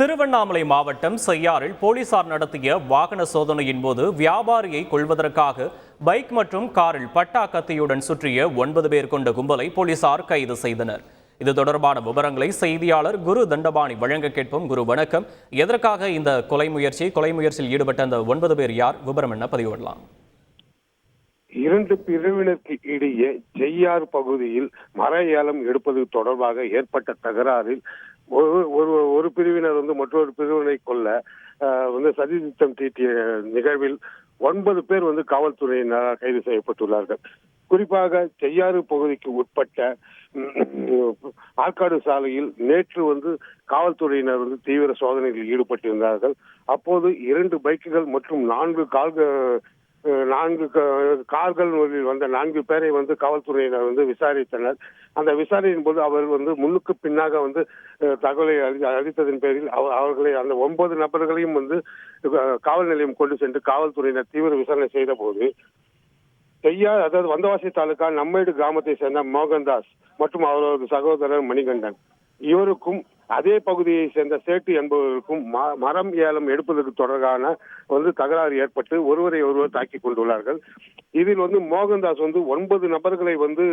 திருவண்ணாமலை மாவட்டம் செய்யாறில் போலீசார் நடத்திய வாகன சோதனையின் போது வியாபாரியை கொள்வதற்காக பைக் மற்றும் காரில் பட்டா கத்தியுடன் சுற்றிய ஒன்பது பேர் கொண்ட கும்பலை போலீசார் கைது செய்தனர். இது தொடர்பான விவரங்களை செய்தியாளர் குரு தண்டபாணி வழங்க கேட்போம். குரு வணக்கம். எதற்காக இந்த கொலை முயற்சி? கொலை முயற்சியில் ஈடுபட்ட அந்த ஒன்பது பேர் யார்? விவரம் என்ன? பதிவிடலாம் இரண்டு பிரிவினருக்கு இடையே ஜெய்யார் பகுதியில் மர ஏலம் எடுப்பது தொடர்பாக ஏற்பட்ட தகராறில் ஒரு ஒரு ஒரு பிரிவினர் வந்து மற்றொரு பிரிவினை கொல்ல ஆஹ், வந்து சதி திட்டம் தீட்டிய நிகழ்வில் ஒன்பது பேர் வந்து காவல்துறையினரால் கைது செய்யப்பட்டுள்ளார்கள். குறிப்பாக செய்யாறு பகுதிக்கு உட்பட்ட ஆற்காடு சாலையில் நேற்று வந்து காவல்துறையினர் வந்து தீவிர சோதனைகளில் ஈடுபட்டிருந்தார்கள். அப்போது இரண்டு பைக்குகள் மற்றும் நான்கு கால்கள் நான்கு கார்கள் கார்களில் வந்த நான்கு பேரை வந்து காவல்துறையினர் வந்து விசாரித்தனர். அந்த விசாரணையின் போது அவர் வந்து முன்னுக்கு பின்னாக வந்து தகவலை அளித்ததன் பேரில் அவர்களை அந்த ஒன்பது நபர்களையும் வந்து காவல் நிலையம் கொண்டு சென்று காவல்துறையினர் தீவிர விசாரணை செய்த போது செய்யா அதாவது வந்தவாசி தாலுகா நம்மேடு கிராமத்தை சேர்ந்த மோகன்தாஸ் மற்றும் அவரது சகோதரர் மணிகண்டன். இவருக்கும் அதே பகுதியை சேர்ந்த சேட்டு என்பவருக்கும் ம- மரம் ஏலம் எடுப்பதற்கு தொடர்பான வந்து தகராறு ஏற்பட்டு ஒருவரை ஒருவர் தாக்கி கொண்டுள்ளார்கள். இதில் வந்து மோகன்தாஸ் வந்து ஒன்பது நபர்களை வந்து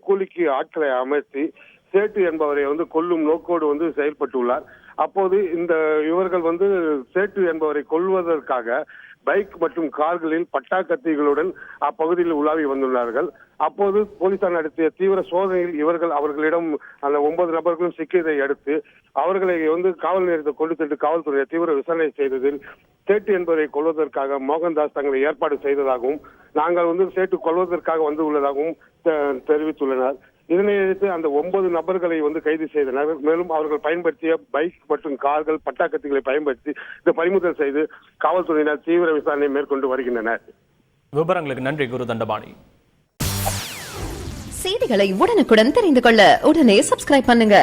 கூலிக்கு ஆட்களை அமர்த்தி சேட்டு என்பவரை வந்து கொல்லும் நோக்கோடு வந்து செயல்பட்டுள்ளார். அப்போது இந்த இவர்கள் வந்து சேட்டு என்பவரை கொல்வதற்காக பைக் மற்றும் கார்களில் பட்டா கத்திகளுடன் அப்பகுதியில் உலாவி வந்துள்ளார்கள். அப்போது போலீசார் நடத்திய தீவிர சோதனையில் இவர்கள் அவர்களிடம் அந்த ஒன்பது நபர்களும் சிக்கியதை அடுத்து அவர்களை வந்து காவல் நிலையத்தை கொண்டு சென்று காவல்துறையை தீவிர விசாரணை செய்ததில் சேட்டு என்பவரை கொல்வதற்காக மோகன்தாஸ் தங்களை ஏற்பாடு செய்ததாகவும் நாங்கள் வந்து சேட்டு கொள்வதற்காக வந்து உள்ளதாகவும் தெ- தெரிவித்துள்ளனர். இதனை அடுத்து அந்த ஒன்பது நபர்களை வந்து கைது செய்தனர் மேலும் அவர்கள் பயன்படுத்திய பைக் மற்றும் கார்கள் பட்டாக்கத்திகளை பயன்படுத்தி இந்த பறிமுதல் செய்து காவல்துறையினர் தீவிர விசாரணை மேற்கொண்டு வருகின்றனர். விவரங்களுக்கு நன்றி குரு தண்டபாணி. செய்திகளை உடனுக்குடன் தெரிந்து கொள்ள உடனே சப்ஸ்கிரைப் பண்ணுங்க.